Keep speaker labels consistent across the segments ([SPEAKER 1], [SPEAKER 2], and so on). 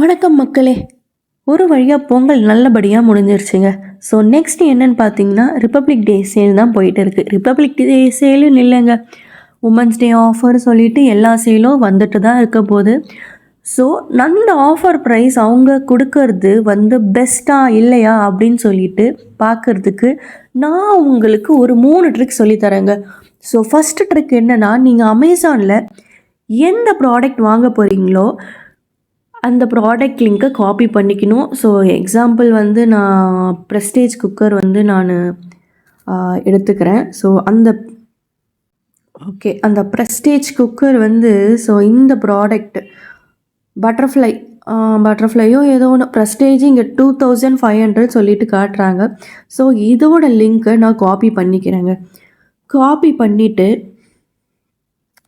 [SPEAKER 1] வணக்கம் மக்களே. ஒரு வழியாக பொங்கல் நல்லபடியாக முடிஞ்சிருச்சுங்க. ஸோ நெக்ஸ்ட் என்னன்னு பார்த்தீங்கன்னா ரிப்பப்ளிக் டே சேல் தான் போயிட்டு இருக்குது ரிப்பப்ளிக் டே சேலும் இல்லைங்க. உமன்ஸ் டே ஆஃபர் சொல்லிட்டு எல்லா சேலும் வந்துட்டு தான் இருக்க போகுது. ஸோ நல்ல ஆஃபர் ப்ரைஸ் அவங்க கொடுக்கறது வந்து பெஸ்ட்டாக இல்லையா அப்படின்னு சொல்லிட்டு பார்க்கறதுக்கு நான் உங்களுக்கு ஒரு மூணு ட்ரிக் சொல்லித்தரேங்க ஸோ ஃபஸ்ட்டு ட்ரிக் என்னென்னா நீங்கள் அமேசானில் எந்த ப்ராடக்ட் வாங்க போகிறீங்களோ அந்த ப்ராடக்ட் லிங்க்கை காப்பி பண்ணிக்கணும். ஸோ எக்ஸாம்பிள் வந்து நான் ப்ரெஸ்டேஜ் குக்கர் வந்து நான் எடுத்துக்கிறேன். ஸோ அந்த ஓகே அந்த ப்ரெஸ்டேஜ் குக்கர் வந்து ஸோ இந்த ப்ராடக்ட் பட்டர்ஃப்ளை பட்டர்ஃப்ளையோ ஏதோ ஒன்று ப்ரெஸ்டேஜ் இங்கே டூ தௌசண்ட் ஃபைவ் ஹண்ட்ரட் சொல்லிட்டு காட்டுறாங்க. ஸோ இதோட லிங்க்கை நான் காப்பி பண்ணிக்கிறேங்க. காப்பி பண்ணிவிட்டு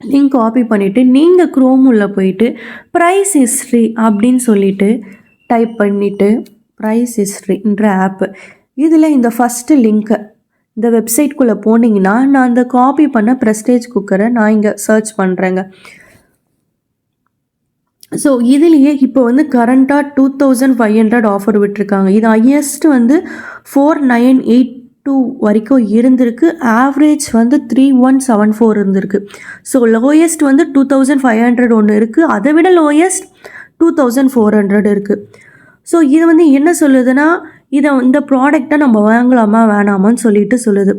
[SPEAKER 1] லிங்க் காப்பி பண்ணிவிட்டு நீங்கள் க்ரோம் உள்ளே போயிட்டு ப்ரைஸ் ஹிஸ்ட்ரி அப்படின்னு சொல்லிட்டு டைப் பண்ணிவிட்டு ப்ரைஸ் ஹிஸ்ட்ரின்ற ஆப்பு இதில் இந்த ஃபஸ்ட்டு லிங்க்கை இந்த வெப்சைட்குள்ளே போனீங்கன்னா நான் அந்த காப்பி பண்ண ப்ரெஸ்டேஜ் குக்கரை நான் இங்கே சர்ச் பண்ணுறேங்க ஸோ இதுலேயே இப்போ வந்து கரண்ட்டாக two thousand five hundred offer விட்டுருக்காங்க. இது ஹையஸ்ட் வந்து ஃபோர் நைன் எயிட் டூ வரைக்கும் இருந்திருக்கு. ஆவரேஜ் வந்து த்ரீ ஒன் செவன் ஃபோர் இருந்திருக்கு. ஸோ லோயஸ்ட் வந்து டூ தௌசண்ட் ஃபைவ் ஹண்ட்ரட் ஒன்று இருக்குது அதை விட lowest two thousand four hundred இருக்குது ஸோ இது வந்து என்ன சொல்லுதுன்னா இதை இந்த ப்ராடக்டை நம்ம வாங்கலாமா வேணாமான்னு சொல்லிட்டு சொல்லுது.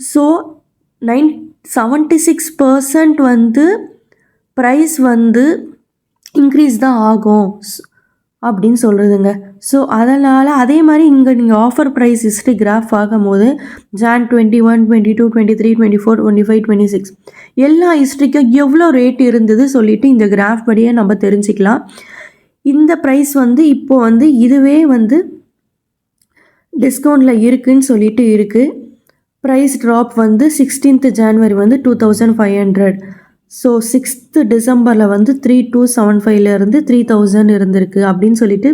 [SPEAKER 1] So nine seventy six percent வந்து ப்ரைஸ் வந்து இன்க்ரீஸ் தான் ஆகும். அப்படின்னு சொல்கிறதுங்க ஸோ அதனால் அதே மாதிரி இங்கே நீங்கள் ஆஃபர் ப்ரைஸ் ஹிஸ்ட்ரி கிராஃப் ஆகும்போது Jan twenty one twenty two twenty three twenty four twenty five twenty six எல்லா ஹிஸ்ட்ரிக்கும் எவ்வளோ ரேட் இருந்தது சொல்லிவிட்டு இந்த கிராஃப் படியே நம்ம தெரிஞ்சுக்கலாம். இந்த ப்ரைஸ் வந்து இப்போது வந்து இதுவே வந்து டிஸ்கவுண்டில் இருக்குதுன்னு சொல்லிட்டு இருக்குது ப்ரைஸ் ட்ராப் வந்து சிக்ஸ்டீன்த் ஜான்வரி வந்து two thousand five hundred so sixth டிசம்பரில் வந்து த்ரீ டூ செவன் ஃபைவ்லேருந்து த்ரீ தௌசண்ட் இருந்திருக்கு அப்படின்னு சொல்லிட்டு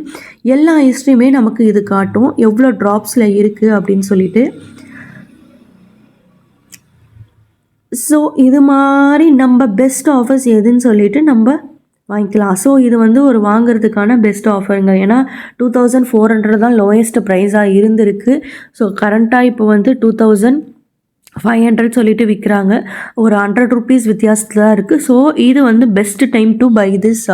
[SPEAKER 1] எல்லா ஹிஸ்ட்ரியுமே நமக்கு இது காட்டும். எவ்வளோ ட்ராப்ஸில் இருக்குது அப்படின்னு சொல்லிட்டு. ஸோ இது மாதிரி நம்ம பெஸ்ட் ஆஃபர்ஸ் எதுன்னு சொல்லிட்டு நம்ம வாங்கிக்கலாம். ஸோ இது வந்து ஒரு வாங்குறதுக்கான பெஸ்ட் ஆஃபருங்க ஏன்னா டூ தௌசண்ட் ஃபோர் ஹண்ட்ரட் தான் லோயஸ்ட் ப்ரைஸாக இருந்திருக்கு. ஸோ கரண்ட்டாக இப்போ வந்து டூ தௌசண்ட் ஃபைவ் ஹண்ட்ரட் சொல்லிட்டு விற்கிறாங்க ஒரு ஹண்ட்ரட் ருபீஸ் வித்தியாசத்தில் தான் இருக்குது ஸோ இது வந்து best time to buy this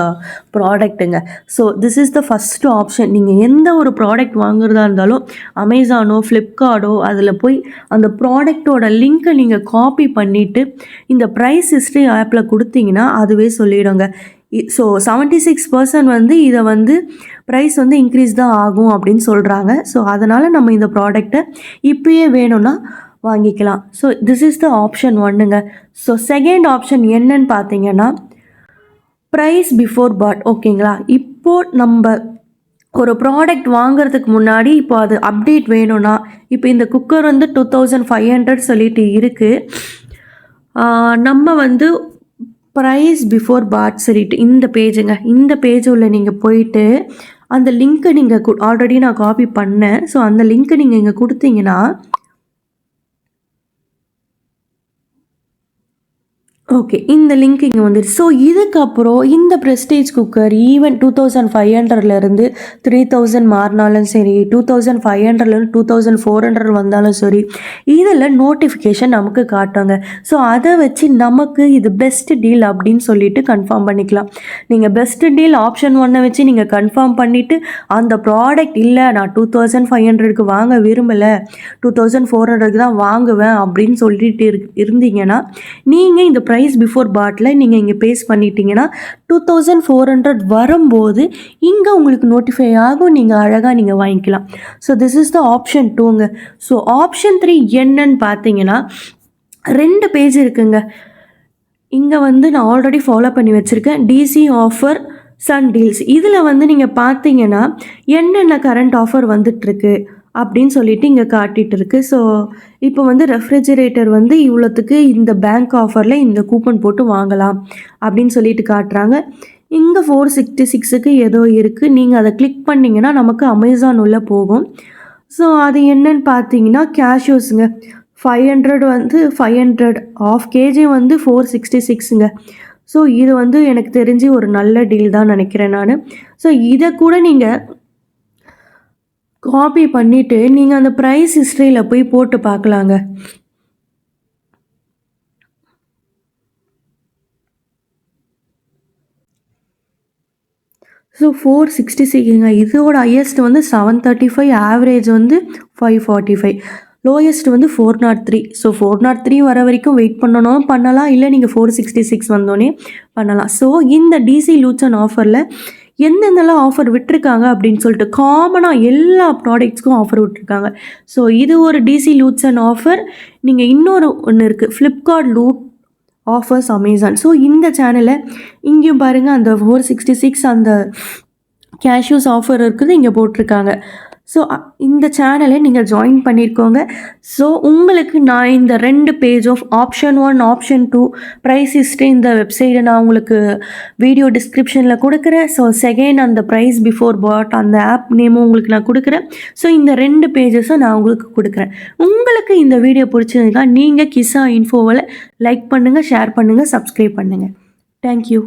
[SPEAKER 1] ப்ராடக்ட்டுங்க so this is the first option நீங்கள் எந்த ஒரு ப்ராடக்ட் வாங்குறதா இருந்தாலும் அமேசானோ ஃப்ளிப்கார்டோ அதில் போய் அந்த ப்ராடக்டோட லிங்க்கை நீங்கள் காப்பி பண்ணிவிட்டு இந்த ப்ரைஸ் ஹிஸ்ட்ரி ஆப்பில் கொடுத்தீங்கன்னா அதுவே சொல்லிவிடுங்க ஸோ செவன்ட்டி சிக்ஸ் பர்சன்ட் வந்து இதை வந்து ப்ரைஸ் வந்து இன்க்ரீஸ் தான் ஆகும் அப்படின்னு சொல்கிறாங்க ஸோ அதனால் நம்ம இந்த ப்ராடக்டை இப்போயே வேணும்னா வாங்கிக்கலாம். So this is the option ஒன்றுங்க ஸோ செகண்ட் ஆப்ஷன் என்னன்னு பார்த்தீங்கன்னா ப்ரைஸ் பிஃபோர் பாட் ஓகேங்களா இப்போது நம்ம ஒரு ப்ராடக்ட் வாங்குறதுக்கு முன்னாடி இப்போ அது அப்டேட் வேணும்னா இப்போ இந்த குக்கர் வந்து டூ தௌசண்ட் ஃபைவ் ஹண்ட்ரட் சொல்லிட்டு இருக்குது நம்ம வந்து ப்ரைஸ் பிஃபோர் பாட் சொல்லிட்டு இந்த பேஜுங்க இந்த பேஜ் உள்ள நீங்கள் போயிட்டு அந்த லிங்க்கை நீங்கள் ஆல்ரெடி நான் காப்பி பண்ணேன். ஸோ அந்த லிங்க்கை நீங்கள் இங்கே கொடுத்தீங்கன்னா ஓகே இந்த லிங்க் இங்கே வந்துடுச்சு ஸோ இதுக்கப்புறம் இந்த Prestige cooker even two thousand five ஹண்ட்ரட்லேருந்து த்ரீ தௌசண்ட் மாறினாலும் சரி டூ தௌசண்ட் ஃபைவ் ஹண்ட்ரட்லேருந்து டூ தௌசண்ட் ஃபோர் ஹண்ட்ரட் வந்தாலும் சரி இதில் நோட்டிஃபிகேஷன் நமக்கு காட்டுங்க ஸோ அதை வச்சு நமக்கு இது பெஸ்ட் டீல் அப்படின்னு சொல்லிட்டு கன்ஃபார்ம் பண்ணிக்கலாம். நீங்கள் பெஸ்ட் டீல் ஆப்ஷன் ஒன்னை வச்சு நீங்கள் கன்ஃபார்ம் பண்ணிவிட்டு அந்த ப்ராடக்ட் இல்லை நான் டூ தௌசண்ட் ஃபைவ் ஹண்ட்ரடுக்கு வாங்க விரும்பலை டூ தௌசண்ட் ஃபோர் ஹண்ட்ரடுக்கு தான் வாங்குவேன் அப்படின்னு சொல்லிட்டு இருந்தீங்கன்னா நீங்கள் இந்த ப்ரைஸ் ப்ரைஸ் பிஃபோர் பாட்டில் நீங்கள் இங்கே பேஸ் பண்ணிட்டீங்கன்னா டூ தௌசண்ட் ஃபோர் ஹண்ட்ரட் வரும்போது இங்கே உங்களுக்கு நோட்டிஃபை ஆகும் நீங்கள் அழகாக நீங்கள் வாங்கிக்கலாம். So this is the option டூங்க so option three என்னன்னு பார்த்தீங்கன்னா ரெண்டு பேஜ் இருக்குங்க. இங்கே வந்து நான் ஆல்ரெடி ஃபாலோ பண்ணி வச்சுருக்கேன். டிசி ஆஃபர் சன் டீல்ஸ் இதில் வந்து நீங்கள் பார்த்தீங்கன்னா என்னென்ன கரண்ட் ஆஃபர் வந்துட்டுருக்கு? அப்படின்னு சொல்லிட்டு இங்கே காட்டிகிட்டு இருக்கு. ஸோ இப்போ வந்து ரெஃப்ரிஜிரேட்டர் வந்து இவ்வளோத்துக்கு இந்த பேங்க் ஆஃபரில் இந்த கூப்பன் போட்டு வாங்கலாம் அப்படின்னு சொல்லிட்டு காட்டுறாங்க. இங்கே ஃபோர் சிக்ஸ்டி சிக்ஸுக்கு ஏதோ இருக்குது நீங்கள் அதை கிளிக் பண்ணிங்கன்னா நமக்கு அமேசான் உள்ளே போகும். ஸோ அது என்னன்னு பார்த்தீங்கன்னா கேஷ்யூஸுங்க ஃபைவ் ஹண்ட்ரட் வந்து ஃபைவ் ஹண்ட்ரட் ஆஃப் கேஜி வந்து ஃபோர் சிக்ஸ்டி சிக்ஸுங்க ஸோ இது வந்து எனக்கு தெரிஞ்சு ஒரு நல்ல டீல் தான் நினைக்கிறேன் நான். ஸோ இதை கூட நீங்கள் காப்பி பண்ணிவிட்டு நீங்கள் அந்த ப்ரைஸ் ஹிஸ்ட்ரியில் போய் போட்டு பார்க்கலாங்க. ஸோ ஃபோர் சிக்ஸ்டி சிக்ஸுங்க இதோட ஹையஸ்ட் வந்து செவன் தேர்ட்டி ஃபைவ் ஆவரேஜ் வந்து ஃபைவ் ஃபார்ட்டி ஃபைவ் லோயஸ்ட் வந்து four nought three so four nought three வர வரைக்கும் வெயிட் பண்ணணும். பண்ணலாம். இல்லை நீங்கள் ஃபோர் சிக்ஸ்டி சிக்ஸ் வந்தோடனே பண்ணலாம். ஸோ இந்த டிசி லூச்சன் ஆஃபரில் எந்தெந்தெல்லாம் ஆஃபர் விட்டுருக்காங்க அப்படின்னு சொல்லிட்டு காமனாக எல்லா ப்ராடக்ட்ஸ்க்கும் ஆஃபர் விட்டுருக்காங்க. ஸோ இது ஒரு டிசி லூட்ஸ் அண்ட் ஆஃபர் நீங்கள் இன்னொரு ஒன்று இருக்குது Flipkart loot offers Amazon so இந்த சேனலை இங்கேயும் பாருங்கள் அந்த ஃபோர் சிக்ஸ்டி சிக்ஸ் அந்த கேஷ்யூஸ் ஆஃபர் இருக்குது இங்கே போட்டிருக்காங்க. ஸோ இந்த சேனலை நீங்கள் ஜாயின் பண்ணியிருக்கோங்க ஸோ உங்களுக்கு நான் இந்த ரெண்டு page of option one option two price history இந்த வெப்சைட்டை நான் உங்களுக்கு வீடியோ டிஸ்கிரிப்ஷனில் கொடுக்குறேன். ஸோ செகண்ட் அந்த ப்ரைஸ் பிஃபோர் பாட் அந்த ஆப் நேமும் உங்களுக்கு நான் கொடுக்குறேன். ஸோ இந்த ரெண்டு பேஜஸும் நான் உங்களுக்கு கொடுக்குறேன். உங்களுக்கு இந்த வீடியோ பிடிச்சிருந்தா நீங்கள் கிசா இன்ஃபோவில் லைக் பண்ணுங்கள் ஷேர் பண்ணுங்கள் சப்ஸ்கிரைப் பண்ணுங்கள் தேங்க்யூ